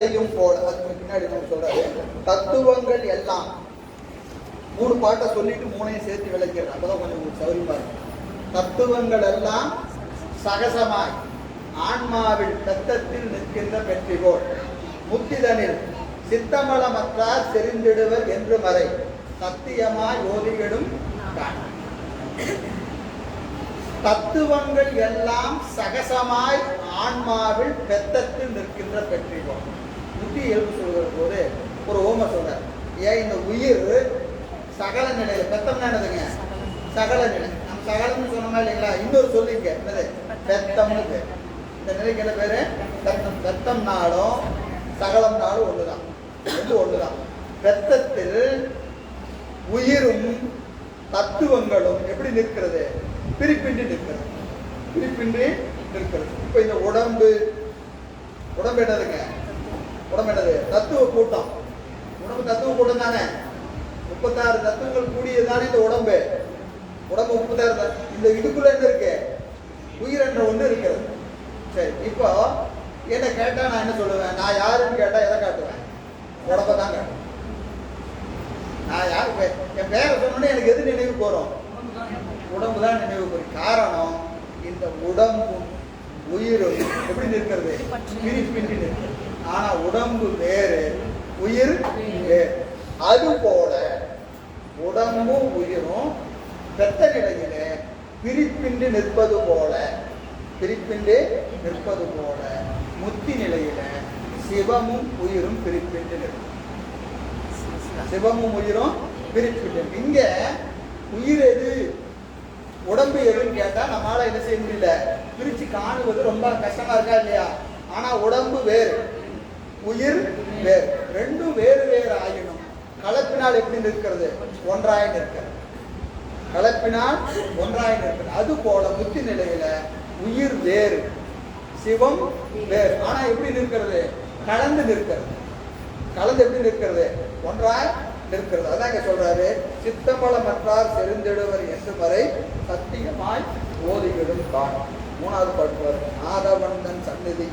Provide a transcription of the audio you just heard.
அதையும் போல அதுக்கு பின்னாடி நம்ம சொல்றாரு தத்துவங்கள் எல்லாம். மூணு பாட்டை சொல்லிட்டு மூணையும் சேர்த்து விளக்கிறது அப்பதான் கொஞ்சம் உங்களுக்கு சௌரியமா இருக்கும். தத்துவங்கள் எல்லாம் சகசமாய். ஆன்மாவில் தத்தத்தில் நிற்கின்ற பெற்றிகோள் முத்திதனில் சித்தமலமற்றார் செறிந்திடுவர் என்று மறை சத்தியமாய் ஓதிவிடும் காண். தத்துவங்கள் எல்லாம் சகசமாய் ஆன்மாவில் பெத்தத்தில் நிற்கின்ற பெற்றிகோள் புத்தி இயல்பு சொல்கிற போது ஒரு ஓம சொல்றார் ஏன் இந்த உயிர் சகல நிலையில பெத்தம்னா என்னதுங்க சகல நிலை. நம்ம சகலம்னு சொன்னோமா இல்லைங்களா? இன்னொரு சொல்லிங்க என்னது? பெத்தம்னு பேர் இந்த நிலைக்கு என்ன பேரு? பெத்தம். பெத்தம்னாலும் சகலம்னாலும் ஒண்ணுதான். ரெண்டு ஒண்ணுதான். பெத்தத்தில் உயிரும் தத்துவங்களும் எப்படி நிற்கிறது? பிரிப்பின்றி நிற்கிறது. பிரிப்பின்றி நிற்கிறது. இப்போ இந்த உடம்பு உடம்பு என்னதுங்க உடம்பு என்னது? தத்துவ கூட்டம். உடம்பு தத்துவ கூட்டம் தானே? முப்பத்தாறு தத்துவங்கள் கூடியது தானே இந்த உடம்பு. உடம்பு முப்பத்தாறு இந்த இதுக்குள்ள என்ன இருக்கு? உயிர் என்ற ஒன்று இருக்கிறது. சரி இப்போ என்ன கேட்டால் நான் என்ன சொல்லுவேன்? நான் யாருன்னு கேட்டால் எதை காட்டுவேன்? உடம்ப தான் காட்டுவேன். நான் யார்? என் பேரை சொன்னோன்னே எனக்கு எது நினைவு போகிறோம் உடம்பு தான் நினைவுக்கு காரணம் இந்த உடம்பும் உயிரும். எப்படி நிற்கிறது? பிரிப்பின்றி நிற்கிறது. ஆனா உடம்பு வேறு உயிர் வேறு. அது போல உடம்பும் உயிரும் பெத்த நிலையிலே பிரிப்பின்றி நிற்பது போல பிரிப்பின்றி நிற்பது போல முத்தி நிலையில சிவமும் உயிரும் பிரிப்பின்றி நிற்கும். சிவமும் உயிரும் பிரிப்பின்றி இங்க உடம்பு எதுன்னு கேட்டா நம்மளால என்ன செய்ய முடியல. பிரிச்சு காணுவது ரொம்ப கஷ்டமா இருக்கா இல்லையா? ஆனா உடம்பு வேறு. உயிர் வேறு. ரெண்டும் வேறு வேறு ஆகிடும் கலப்பினால் எப்படி நிற்கிறது? ஒன்றாய் நிற்கிறது. கலப்பினால் ஒன்றாய் நிற்கிறது. அது போல முத்தி நிலையில உயிர் வேறு. சிவம் வேறு. ஆனா எப்படி நிற்கிறது? கலந்து நிற்கிறது. கலந்து எப்படி நிற்கிறது? ஒன்றாய் நிற்கிறது அதான் இங்க சொல்றாரு சித்தமலமற்றார் செறிந்திடுவர் என்று வரை சத்தியமாய் ஓதிவிடும் காணும் மூணாவது பாட்டு பாருங்க. நாதவந்தன் சந்நிதி